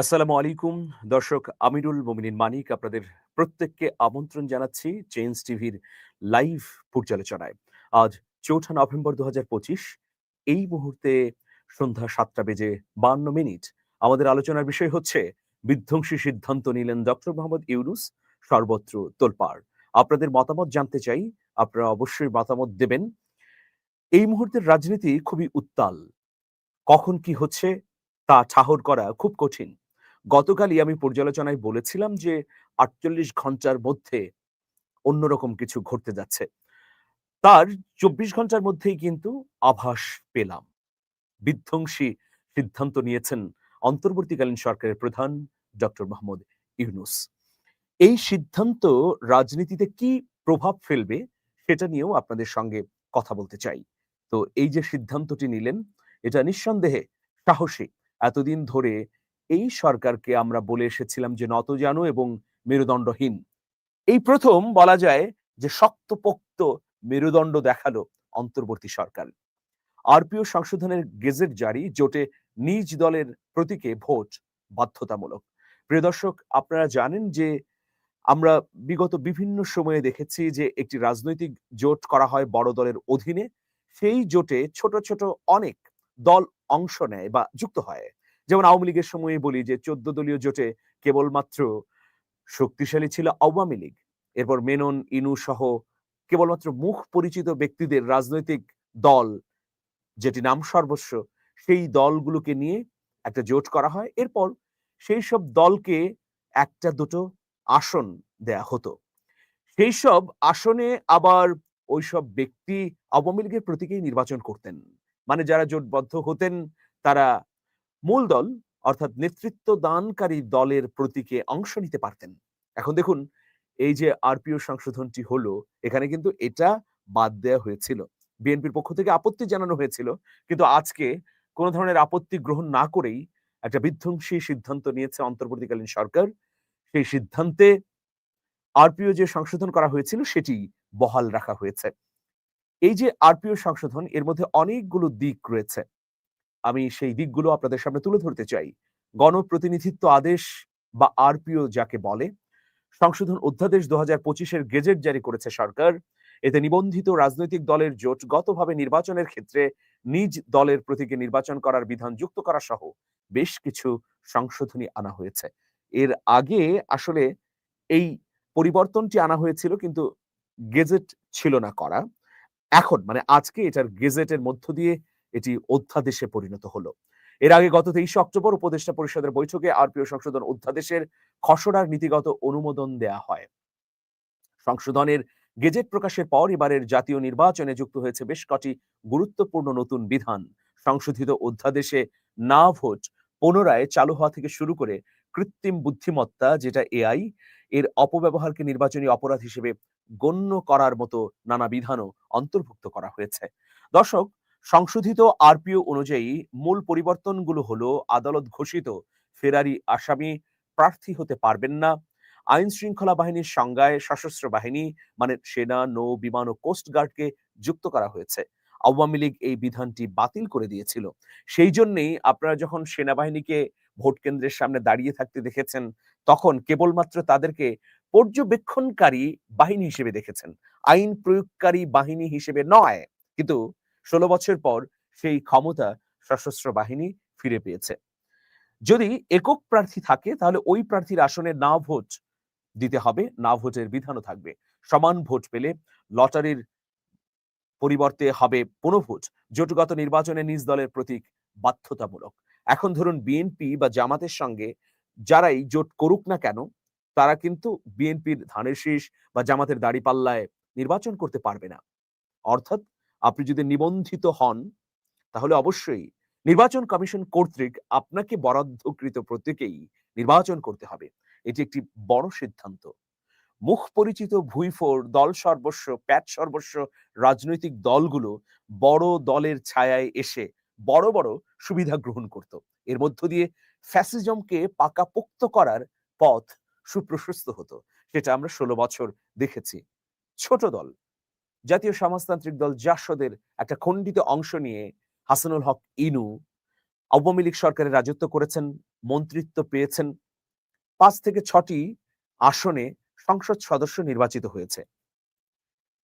আসসালামু আলাইকুম। দর্শক, আমিরুল মোমিনিন মানিক আপনাদের প্রত্যেককে আমন্ত্রণ জানাচ্ছি চেঞ্জ টিভির লাইভ পর্যালোচনায়। আজ চৌঠা নভেম্বর দু হাজার পঁচিশ, এই মুহূর্তে সন্ধ্যা সাতটা বেজে বান্ন মিনিট। আমাদের আলোচনার বিষয় হচ্ছে, বিধ্বংসী সিদ্ধান্ত নিলেন ডক্টর মোহাম্মদ ইউনুস, সর্বত্র তোলপাড়। আপনাদের মতামত জানতে চাই, আপনারা অবশ্যই মতামত দেবেন। এই মুহূর্তের রাজনীতি খুবই উত্তাল। কখন কি হচ্ছে, তা ঠাহর করা খুব কঠিন। গতকালই আমি পর্যালোচনায় বলেছিলাম যে আটচল্লিশ ঘণ্টার মধ্যে অন্যরকম কিছু ঘটতে যাচ্ছে। তার চব্বিশ ঘণ্টার মধ্যেই কিন্তু আভাস পেলাম। বিধ্বংসী সিদ্ধান্ত নিয়েছেন অন্তর্বর্তীকালীন সরকারের প্রধান ডক্টর মোহাম্মদ ইউনুস। এই সিদ্ধান্ত রাজনীতিতে কি প্রভাব ফেলবে সেটা নিয়েও আপনাদের সঙ্গে কথা বলতে চাই। তো এই যে সিদ্ধান্তটি নিলেন, এটা নিঃসন্দেহে সাহসী। এতদিন ধরে এই সরকারকে আমরা বলে এসেছিলাম যে নতজানু এবং মেরুদণ্ডহীন। এই প্রথম বলা যায় যে শক্তপোক্ত মেরুদণ্ড দেখাল অন্তর্বর্তী সরকার। আরপিও সংশোধনের গেজেট জারি, জোটে নিজ দলের প্রতীকে ভোট বাধ্যতামূলক। প্রিয় দর্শক, আপনারা জানেন যে আমরা বিগত বিভিন্ন সময়ে দেখেছি যে একটি রাজনৈতিক জোট করা হয় বড় দলের অধীনে। সেই জোটে ছোট ছোট অনেক দল অংশ নেয় বা যুক্ত হয়। যেমন আওয়ামী লীগের সময়ে বলি যে চোদ্দ দলীয় জোটে কেবলমাত্র শক্তিশালী ছিল আওয়ামী লীগ। এরপর মেনন, ইনু সহ কেবলমাত্র মুখ পরিচিত ব্যক্তিদের রাজনৈতিক দল যেটি নাম সর্বস্ব, সেই দলগুলোকে নিয়ে একটা জোট করা হয়। এরপর সেই সব দলকে একটা দুটো আসন দেয়া হতো। সেই সব আসনে আবার ওইসব ব্যক্তি আওয়ামী লীগের প্রতীকেই নির্বাচন করতেন। মানে যারা জোটবদ্ধ হতেন, তারা মূল দল, অর্থাৎ নেতৃত্ব দানকারী দলের প্রতীকে অংশ নিতে পারতেন। এখন দেখুন, এই যে আরপিও সংশোধনটি হলো, এখানে কিন্তু এটা বাদ দেওয়া হয়েছিল। বিএনপির পক্ষ থেকে আপত্তি জানানো হয়েছিল, কিন্তু আজকে কোনো ধরনের আপত্তি গ্রহণ না করেই একটা বিধ্বংসী সিদ্ধান্ত নিয়েছে অন্তর্বর্তীকালীন সরকার। সেই সিদ্ধান্তে আরপিও যে সংশোধন করা হয়েছিল, সেটি বহাল রাখা হয়েছে। এই যে আরপিও সংশোধন, এর মধ্যে অনেকগুলো দিক রয়েছে। আমি সেই দিকগুলো আপনাদের সামনে তুলে ধরতে চাই। গণপ্রতিনিধিত্ব আদেশ বা আরপিও যাকে বলে, সংশোধন অধ্যাদেশ দু হাজার পঁচিশের গেজেট জারি করেছে সরকার। এতে নিবন্ধিত রাজনৈতিক দলের জোটগতভাবে নির্বাচনের ক্ষেত্রে নিজ দলের প্রতীকে নির্বাচন করার বিধান যুক্ত করা সহ বেশ কিছু সংশোধনী আনা হয়েছে। এর আগে আসলে এই পরিবর্তনটি আনা হয়েছিল কিন্তু গেজেট ছিল না করা। এখন মানে আজকে এটার গেজেটের মধ্য দিয়ে এটি অধ্যাদেশে পরিণত হলো। এর আগে গত তেইশে অক্টোবর উপদেষ্টা পরিষদের বৈঠকে আরপিও সংশোধন অধ্যাদেশের খসড়ার নীতিগত অনুমোদন দেয়া হয়। সংশোধনের গেজেট প্রকাশের পর এবারের জাতীয় নির্বাচনে যুক্ত হয়েছে বেশ কটি গুরুত্বপূর্ণ নতুন বিধান। সংশোধিত অধ্যাদেশে না ভোট পুনরায় চালু হওয়া থেকে শুরু করে কৃত্রিম বুদ্ধিমত্তা, যেটা এআই এর অপব্যবহারকে নির্বাচনী অপরাধ হিসেবে গণ্য করার মতো নানা বিধানও অন্তর্ভুক্ত করা হয়েছে। দর্শক সংশোধিত আরপিও অনুযায়ী মূল পরিবর্তনগুলো হলো, আদালত ঘোষিত ফেরারি আসামি প্রার্থী হতে পারবেন না, আইন শৃঙ্খলা বাহিনীর সংজ্ঞায় সশস্ত্র বাহিনী মানে সেনা, নৌ, বিমান ও কোস্ট গার্ডকে যুক্ত করা হয়েছে। আওয়ামী লীগ এই বিধানটি বাতিল করে দিয়েছিল। সেই জন্যেই আপনারা যখন সেনাবাহিনীকে ভোট কেন্দ্রের সামনে দাঁড়িয়ে থাকতে দেখেছেন, তখন কেবলমাত্র তাদেরকে পর্যবেক্ষণকারী বাহিনী হিসেবে দেখেছেন। আইন প্রয়োগকারী বাহিনী হিসেবে নয়, কিন্তু ষোলো বছর পর সেই ক্ষমতা সশস্ত্র বাহিনী ফিরে পেয়েছে। যদি একক প্রার্থী থাকে, তাহলে ওই প্রার্থীর আসনে না ভোট দিতে হবে, না ভোটের বিধানও থাকবে। সমান ভোট পেলে লটারির পরিবর্তে হবে পুনঃভোট জোটগত নির্বাচনে নিজ দলের প্রতীক বাধ্যতামূলক। এখন ধরুন বিএনপি বা জামাতের সঙ্গে যারাই জোট করুক না কেন, তারা কিন্তু বিএনপির ধানের শীষ বা জামাতের দাড়ি পাল্লায় নির্বাচন করতে পারবে না। অর্থাৎ আপনি যদি নিবন্ধিত হন, তাহলে অবশ্যই নির্বাচন কমিশন কর্তৃক আপনাকে বরাদ্দকৃত প্রত্যেকেই নির্বাচন করতে হবে। এটি একটি বড় সিদ্ধান্ত। মুখ পরিচিত ভুইফোর, দল সর্বস্ব, প্যাট সর্বস্ব রাজনৈতিক দলগুলো বড় দলের ছায়ায় এসে বড় বড় সুবিধা গ্রহণ করত। এর মধ্য দিয়ে ফ্যাসিজমকে পাকাপোক্ত করার পথ সুপ্রশস্ত হতো, সেটা আমরা ষোলো বছর দেখেছি। ছোট দল। জাতীয় সমাজতান্ত্রিক দল জাসদের একটা খণ্ডিত অংশ নিয়ে হাসানুল হক ইনু আওয়ামী লীগ সরকারের রাজত্ব করেছেন, মন্ত্রিত্ব পেয়েছেন। পাঁচ থেকে ছটি আসনে সংসদ সদস্য নির্বাচিত হয়েছে।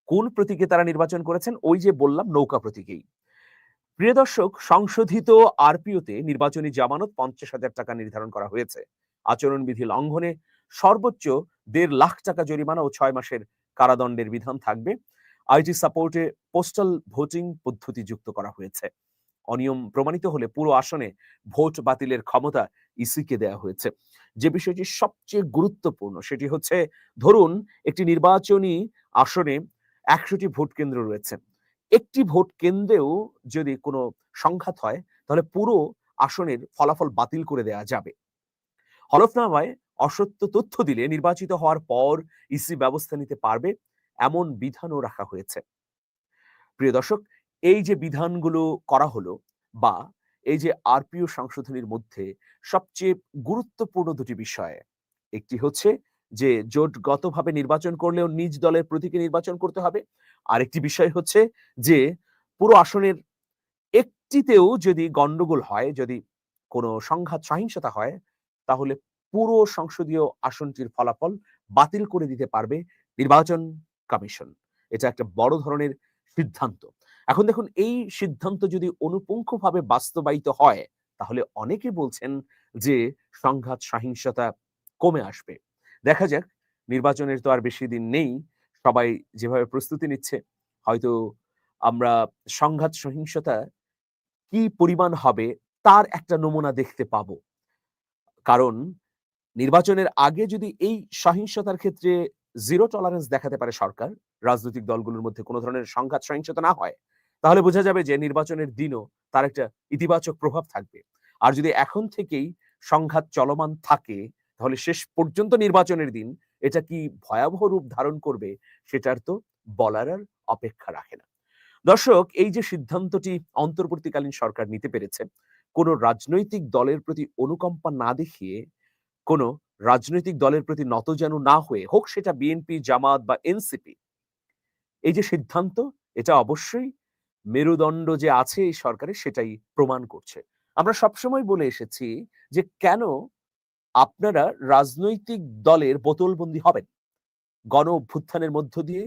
কোন প্রতীকে তারা নির্বাচন করেছেন? ওই যে বললাম, নৌকা প্রতীকেই। প্রিয় দর্শক, সংশোধিত আরপিওতে নির্বাচনী জামানত পঞ্চাশ হাজার টাকা নির্ধারণ করা হয়েছে। আচরণবিধি লঙ্ঘনে সর্বোচ্চ দেড় লাখ টাকা জরিমানা ও ছয় মাসের কারাদণ্ডের বিধান থাকবে। আইটি সাপোর্টে পোস্টাল ভোটিং পদ্ধতি যুক্ত করা হয়েছে। অনিয়ম প্রমাণিত হলে পুরো আসনে ভোট বাতিলের ক্ষমতা ইসিকে দেওয়া হয়েছে। যে বিষয়টি সবচেয়ে গুরুত্বপূর্ণ সেটি হচ্ছে, ধরুন, একটি নির্বাচনী আসনে একশোটি ভোট কেন্দ্র রয়েছে। একটি ভোট কেন্দ্রেও যদি কোনো সংঘাত হয়, তাহলে পুরো আসনের ফলাফল বাতিল করে দেওয়া যাবে। হলফনামায় অসত্য তথ্য দিলে নির্বাচিত হওয়ার পর ইসি ব্যবস্থা নিতে পারবে। এমন বিধানও রাখা হয়েছে। প্রিয় দর্শক, এই যে বিধানগুলো করা হলো বা এই যে আরপিও সংশোধনীর মধ্যে সবচেয়ে গুরুত্বপূর্ণ দুটি বিষয়, একটি হচ্ছে যে জোটগতভাবে নির্বাচন করলেও নিজ দলের প্রতীকে নির্বাচন করতে হবে। আরেকটি বিষয় হচ্ছে যে পুরো আসনের একটিতেও যদি গন্ডগোল হয়, যদি কোনো সংঘাত সহিংসতা হয়, তাহলে পুরো সংসদীয় আসনটির ফলাফল বাতিল করে দিতে পারবে নির্বাচন কমিশন এটা একটা বড় ধরনের সিদ্ধান্ত। এখন দেখুন, এই সিদ্ধান্ত যদি অনুপুঙ্খভাবে বাস্তবায়িত হয়, তাহলে অনেকে বলছেন যে সংঘাত, সহিংসতা কমে আসবে। দেখা যাক, নির্বাচনের তো আর বেশি দিন নেই, সবাই যেভাবে প্রস্তুতি নিচ্ছে, হয়তো আমরা সংঘাত, সহিংসতা কি পরিমাণ হবে, তার একটা নমুনা দেখতে পাবো। কারণ নির্বাচনের আগে যদি এই সহিংসতার ক্ষেত্রে জিরো টলারেন্স দেখাতে পারে সরকার, রাজনৈতিক দলগুলোর মধ্যে কোনো ধরনের সংঘাত, সহিংসতা না হয়, তাহলে বোঝা যাবে যে নির্বাচনের দিনও তার একটা ইতিবাচক প্রভাব থাকবে। আর যদি এখন থেকেই সংঘাত চলমান থাকে, তাহলে শেষ পর্যন্ত নির্বাচনের দিন এটা কি ভয়াবহ রূপ ধারণ করবে সেটার তো বলার আর অপেক্ষা রাখে না। দর্শক, এই যে সিদ্ধান্তটি অন্তর্বর্তীকালীন সরকার নিতে পেরেছে, কোনো রাজনৈতিক দলের প্রতি অনুকম্পা না দেখিয়ে কোনো রাজনৈতিক দলের প্রতি নত যেন না হয়ে হোক সেটা বিএনপি জামাত বা এনসিপি এই যে সিদ্ধান্ত, এটা অবশ্যই মেরুদণ্ড যে আছে এই সরকারের সেটাই প্রমাণ করছে। আমরা সবসময় বলে এসেছি যে কেন আপনারা রাজনৈতিক দলের বোতলবন্দি হবেন? গণ অভ্যুত্থানের মধ্য দিয়ে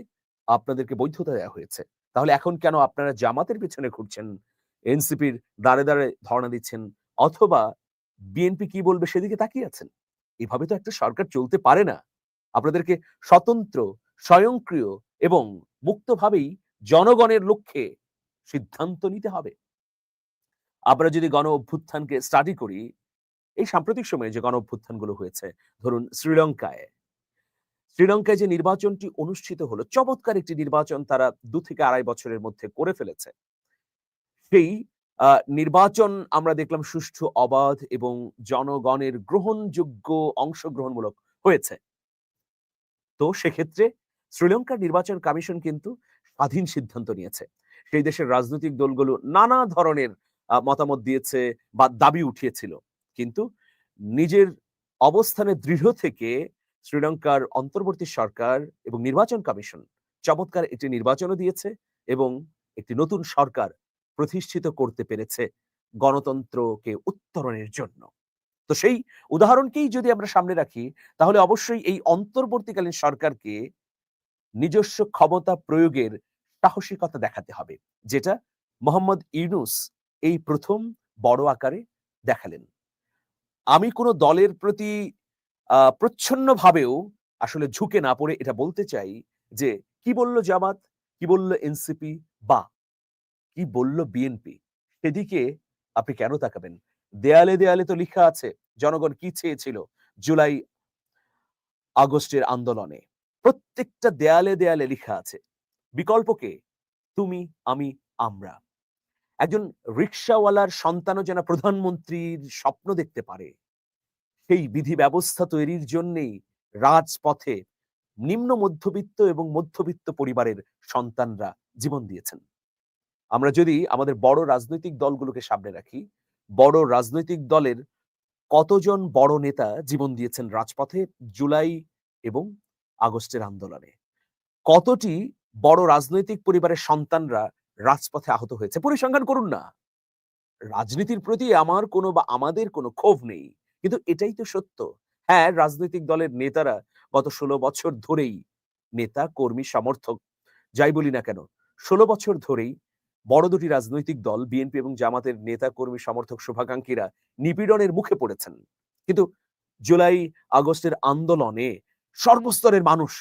আপনাদেরকে বৈধতা দেওয়া হয়েছে। তাহলে এখন কেন আপনারা জামাতের পিছনে ঘুরছেন? এনসিপির দাঁড়ে দাঁড়ে ধর্ণা দিচ্ছেন? অথবা বিএনপি কি বলবে সেদিকে তাকিয়ে আছেন? এভাবে তো একটা সরকার চলতে পারে না। আপনাদেরকে স্বতন্ত্র, স্বয়ংক্রিয় এবং মুক্তভাবেই জনগণের লক্ষ্যে সিদ্ধান্ত নিতে হবে। আমরা যদি গণ অভ্যুত্থানকে স্টাডি করি, এই সাম্প্রতিক সময়ে যে গণ অভ্যুত্থানগুলো হয়েছে, ধরুন শ্রীলঙ্কায় শ্রীলঙ্কায় যে নির্বাচনটি অনুষ্ঠিত হলো, চমৎকার একটি নির্বাচন তারা দু থেকে আড়াই বছরের মধ্যে করে ফেলেছে। সেই নির্বাচন আমরা দেখলাম সুষ্ঠু, অবাধ এবং জনগণের গ্রহণযোগ্য অংশগ্রহণমূলক হয়েছে। তো সেক্ষেত্রে শ্রীলঙ্কার নির্বাচন কমিশন কিন্তু স্বাধীন সিদ্ধান্ত নিয়েছে। সেই দেশের রাজনৈতিক দলগুলো নানা ধরনের মতামত দিয়েছে বা দাবি উঠিয়েছিল। কিন্তু নিজের অবস্থানে দৃঢ় থেকে শ্রীলঙ্কার অন্তর্বর্তী সরকার এবং নির্বাচন কমিশন চমৎকার একটি নির্বাচনও দিয়েছে এবং একটি নতুন সরকার প্রতিষ্ঠিত করতে পেরেছে গণতন্ত্রকে উত্তরণের জন্য। তো সেই উদাহরণকেই যদি আমরা সামনে রাখি, তাহলে অবশ্যই এই অন্তর্বর্তীকালীন সরকারকে নিজস্ব ক্ষমতা প্রয়োগের সাহসিকতা দেখাতে হবে, যেটা মোহাম্মদ ইউনুস এই প্রথম বড় আকারে দেখালেন। আমি কোনো দলের প্রতি প্রচ্ছন্নভাবেও আসলে ঝুঁকে না পড়ে এটা বলতে চাই যে, কি বলল জামাত? কি বলল এনসিপি? বা কি বলল বিএনপি সেদিকে আপনি কেন তাকাবেন? দেয়ালে দেয়ালে তো লেখা আছে, জনগণ কি চেয়েছিল জুলাই আগস্টের আন্দোলনে? প্রত্যেকটা দেয়ালে দেয়ালে লেখা আছে বিকল্পকে তুমি, আমি, আমরা। একজন রিক্সাওয়ালার সন্তানও যেন প্রধানমন্ত্রীর স্বপ্ন দেখতে পারে, সেই বিধি ব্যবস্থা তৈরির জন্যেই রাজপথে নিম্ন মধ্যবিত্ত এবং মধ্যবিত্ত পরিবারের সন্তানরা জীবন দিয়েছেন। আমরা যদি আমাদের বড় রাজনৈতিক দলগুলোকে সামনে রাখি বড় রাজনৈতিক দলের কতজন বড় নেতা জীবন দিয়েছেন রাজপথে জুলাই এবং আগস্টের আন্দোলনে? কতটি বড় রাজনৈতিক পরিবারের সন্তানরা রাজপথে আহত হয়েছে? পরিসংখ্যান করুন না। রাজনীতির প্রতি আমার কোনো বা আমাদের কোনো ক্ষোভ নেই কিন্তু এটাই তো সত্য। হ্যাঁ, রাজনৈতিক দলের নেতারা গত ১৬ বছর ধরেই নেতা, কর্মী, সমর্থক যাই বলি না কেন, ১৬ বছর ধরেই বড় দুটি রাজনৈতিক দল বিএনপি এবং জামাতের নেতা, কর্মী, সমর্থক, শুভাকাঙ্ক্ষীরা নিপীড়নের মুখে পড়েছেন। কিন্তু জুলাই আগস্টের আন্দোলনে সর্বস্তরের মানুষ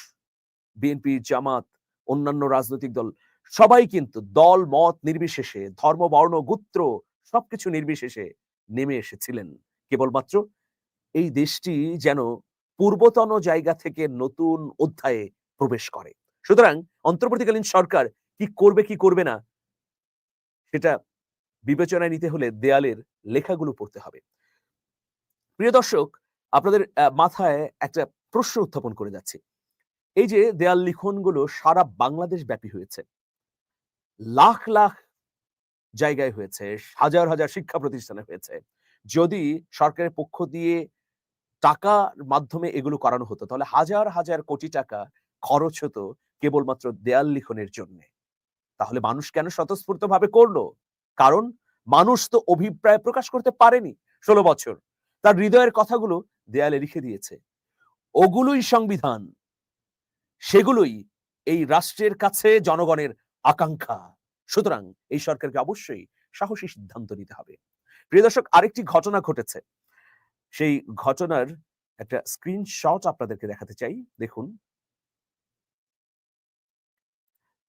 বিএনপি, জামাত, অন্যান্য রাজনৈতিক দল সবাই কিন্তু দল মত নির্বিশেষে, ধর্ম, বর্ণ, গোত্র সবকিছু নির্বিশেষে নেমে এসেছিলেন। কেবলমাত্র এই দেশটি যেন পূর্বতন জায়গা থেকে নতুন অধ্যায়ে প্রবেশ করে। সুতরাং অন্তর্বর্তীকালীন সরকার কি করবে কি করবে না সেটা বিবেচনায় নিতে হলে দেয়ালের লেখাগুলো পড়তে হবে। প্রিয় দর্শক, আপনাদের মাথায় একটা প্রশ্ন উত্থাপন করে যাচ্ছে এই যে দেয়াল লিখনগুলো সারা বাংলাদেশ ব্যাপী হয়েছে। লাখ, লাখ জায়গায় হয়েছে, হাজার, হাজার শিক্ষা প্রতিষ্ঠানে হয়েছে। যদি সরকারের পক্ষ দিয়ে টাকার মাধ্যমে এগুলো করানো হতো তাহলে হাজার, হাজার কোটি টাকা খরচ হতো কেবলমাত্র দেয়াল লিখনের জন্যে। তাহলে মানুষ কেন স্বতঃস্ফূর্তভাবে করল? কারণ মানুষ তো অভিপ্রায় প্রকাশ করতে পারেনি ১৬ বছর। তার হৃদয়ের কথাগুলো দেয়ালে লিখে দিয়েছে। ওগুলোই সংবিধান। সেগুলোই এই রাষ্ট্রের কাছে জনগণের আকাঙ্ক্ষা। সুতরাং এই সরকারকে অবশ্যই সাহসী সিদ্ধান্ত নিতে হবে। প্রিয় দর্শক, আরেকটি ঘটনা ঘটেছে। সেই ঘটনার একটা স্ক্রিনশট আপনাদেরকে দেখাতে চাই। দেখুন।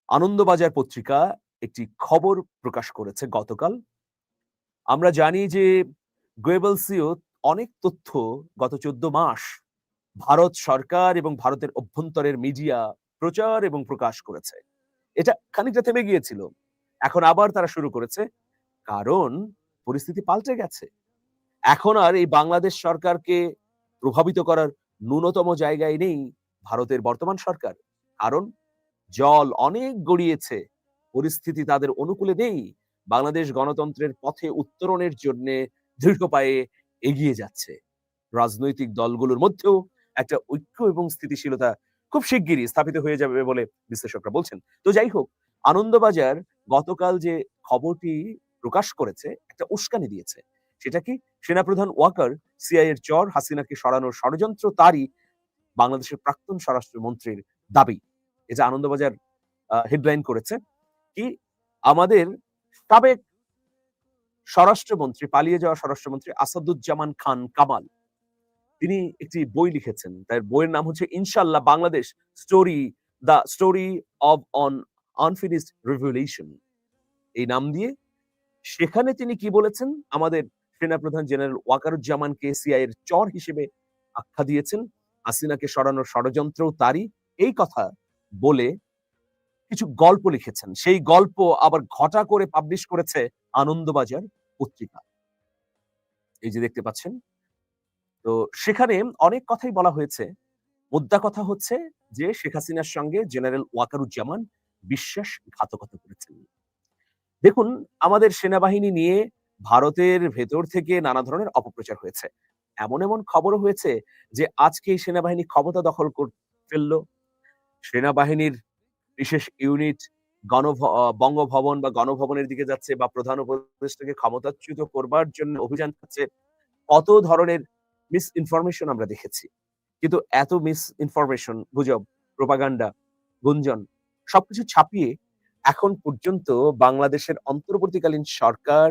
আনন্দবাজার পত্রিকা একটি খবর প্রকাশ করেছে গতকাল। আমরা জানি যে গোয়েবলসিও অনেক তথ্য গত ১৪ মাস ভারত সরকার এবং ভারতের অভ্যন্তরের মিডিয়া প্রচার এবং প্রকাশ করেছে। এটা খানিকটা থেমে গিয়েছিল। এখন আবার তারা শুরু করেছে। কারণ পরিস্থিতি পাল্টে গেছে। এখন আর এই বাংলাদেশ সরকারকে প্রভাবিত করার ন্যূনতম জায়গায় নেই ভারতের বর্তমান সরকার। কারণ জল অনেক গড়িয়েছে। পরিস্থিতি তাদের অনুকূলে নেই। বাংলাদেশ গণতন্ত্রের পথে উত্তরণের জন্যে দৃঢ় পায়ে এগিয়ে যাচ্ছে। রাজনৈতিক দলগুলোর মধ্যেও একটা ঐক্য এবং স্থিতিশীলতা খুব শিগগিরই স্থাপিত হয়ে যাবে বলে বিশ্লেষকরা বলছেন। তো যাই হোক, আনন্দবাজার গতকাল যে খবরটি প্রকাশ করেছে একটা উস্কানি দিয়েছে। সেটা কি? সেনাপ্রধান ওয়াকার সিআই এর চর হাসিনাকে সরানোর ষড়যন্ত্র তারই বাংলাদেশের প্রাক্তন স্বরাষ্ট্রমন্ত্রীর দাবি। এটা আনন্দবাজার হেডলাইন করেছে। কি? আমাদের সাবেক স্বরাষ্ট্রমন্ত্রী, পালিয়ে যাওয়া স্বরাষ্ট্রমন্ত্রী আসাদুজ্জামান খান কামাল তিনি একটি বই লিখেছেন। তার বইয়ের নাম হচ্ছে 'Inshallah Bangladesh story the story of an unfinished revolution' এই নাম দিয়ে সেখানে তিনি কি বলেছেন? আমাদের সেনাপ্রধান জেনারেল ওয়াকারুজ্জামানকে সিআইএ এর চর হিসেবে আখ্যা দিয়েছেন। হাসিনাকে সরানোর ষড়যন্ত্রও তারই। এই কথা বলে কিছু গল্প লিখেছেন। সেই গল্প আবার ঘটা করে পাবলিশ করেছে আনন্দবাজার পত্রিকা। এই যে দেখতে পাচ্ছেন। তো সেখানে অনেক কথাই বলা হয়েছে। মোদ্দা কথা হচ্ছে যে শেখ হাসিনার সঙ্গে জেনারেল ওয়াকারুজ্জামান বিশ্বাসঘাতকতা করেছেন। দেখুন আমাদের সেনাবাহিনী নিয়ে ভারতের ভেতর থেকে নানা ধরনের অপপ্রচার হয়েছে। এমন, এমন খবরও হয়েছে যে আজকে এই সেনাবাহিনী ক্ষমতা দখল কর ফেলল। সেনাবাহিনীর বিশেষ ইউনিট গণভ বঙ্গভবন বা গণভবনের দিকে যাচ্ছে বা প্রধান উপদেষ্টাকে ক্ষমতাচ্যুত করবার জন্য অভিযান চাচ্ছে। কত ধরনের মিস ইনফরমেশন আমরা দেখেছি। কিন্তু এত মিস ইনফরমেশন, গুজব, প্রোপাগান্ডা, গুঞ্জন সবকিছু ছাপিয়ে এখন পর্যন্ত বাংলাদেশের অন্তর্বর্তীকালীন সরকার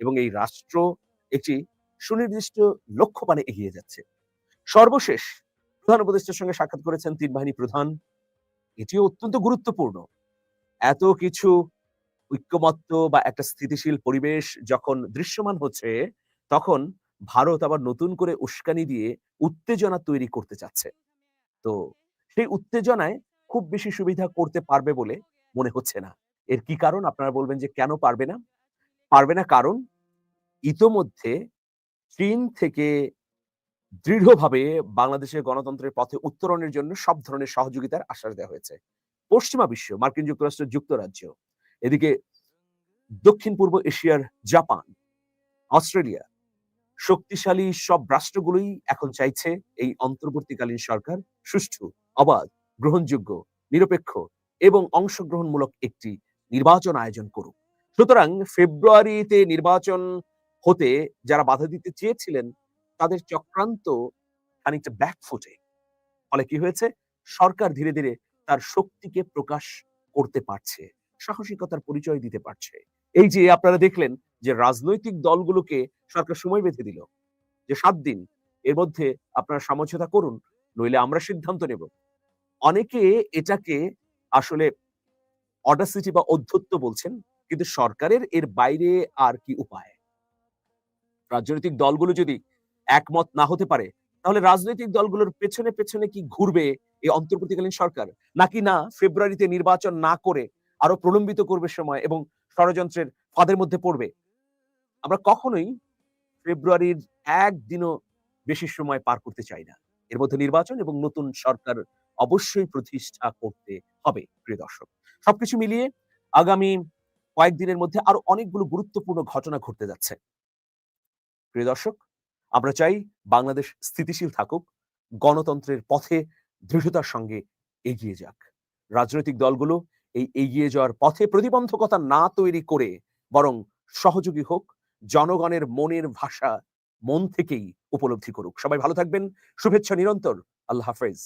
এবং এই রাষ্ট্র একটি সুনির্দিষ্ট লক্ষ্যপানে এগিয়ে যাচ্ছে। সর্বশেষ প্রধান উপদেষ্টার সঙ্গে সাক্ষাৎ করেছেন তিন বাহিনী প্রধান। এটিও অত্যন্ত গুরুত্বপূর্ণ। এত কিছু ঐক্যমত্য বা একটা স্থিতিশীল পরিবেশ যখন দৃশ্যমান হচ্ছে, তখন ভারত আবার নতুন করে উস্কানি দিয়ে উত্তেজনা তৈরি করতে চাচ্ছে। তো সেই উত্তেজনায় খুব বেশি সুবিধা করতে পারবে বলে মনে হচ্ছে না। এর কি কারণ? আপনারা বলবেন যে কেন পারবে না? পারবে না কারণ ইতোমধ্যে চীন থেকে দৃঢ়ভাবে বাংলাদেশের গণতন্ত্রের পথে উত্তরণের জন্য সব ধরনের সহযোগিতার আশ্বাস দেওয়া হয়েছে। পশ্চিমা বিশ্ব, মার্কিন যুক্তরাষ্ট্র, যুক্তরাজ্য, এদিকে দক্ষিণ পূর্ব এশিয়ার জাপান, অস্ট্রেলিয়া শক্তিশালী সব রাষ্ট্রগুলোই এখন চাইছে এই অন্তর্বর্তীকালীন সরকার সুষ্ঠু, অবাধ, গ্রহণযোগ্য, নিরপেক্ষ এবং অংশগ্রহণমূলক একটি নির্বাচন আয়োজন করুক। সুতরাং ফেব্রুয়ারিতে নির্বাচন হতে যারা বাধা দিতে চেয়েছিলেন, তাদের চক্রান্ত খানিকটা ব্যাকফুটে ফলে কি হয়েছে? সরকার ধীরে ধীরে তার শক্তিকে প্রকাশ করতে পারছে, সাহসিকতার পরিচয় দিতে পারছে। এই যে আপনারা দেখলেন যে রাজনৈতিক দলগুলোকে সরকার সময় বেঁধে দিল, যে সাত দিন, এর মধ্যে আপনারা সমঝোতা করুন, নইলে আমরা সিদ্ধান্ত নেব। অনেকে এটাকে আসলে অডাসিটি বা অধ্যত্ব বলছেন, কিন্তু সরকারের এর বাইরে আর কি উপায়? রাজনৈতিক দলগুলো যদি একমত না হতে পারে, তাহলে রাজনৈতিক দলগুলোর পেছনে পেছনে কি ঘুরবে এই অন্তর্বর্তীকালীন সরকার? নাকি না ফেব্রুয়ারিতে নির্বাচন না করে আরও প্রলম্বিত করবে সময় এবং ষড়যন্ত্রের ফাঁদের মধ্যে পড়বে? আমরা কখনোই ফেব্রুয়ারির একদিনও বেশি সময় পার করতে চাই না। এর মধ্যে নির্বাচন এবং নতুন সরকার অবশ্যই প্রতিষ্ঠা করতে হবে, প্রিয় দর্শক। সবকিছু মিলিয়ে আগামী কয়েকদিনের মধ্যে আরও অনেকগুলো গুরুত্বপূর্ণ ঘটনা ঘটতে যাচ্ছে। প্রিয় দর্শক আমরা চাই বাংলাদেশ স্থিতিশীল থাকুক, গণতন্ত্রের পথে দৃঢ়তার সঙ্গে এগিয়ে যাক। রাজনৈতিক দলগুলো এই এগিয়ে যাওয়ার পথে প্রতিবন্ধকতা না তৈরি করে বরং সহযোগী হোক, জনগণের মনের ভাষা মন থেকেই উপলব্ধি করুক। সবাই ভালো থাকবেন, শুভেচ্ছা নিরন্তর, আল্লাহ হাফেজ।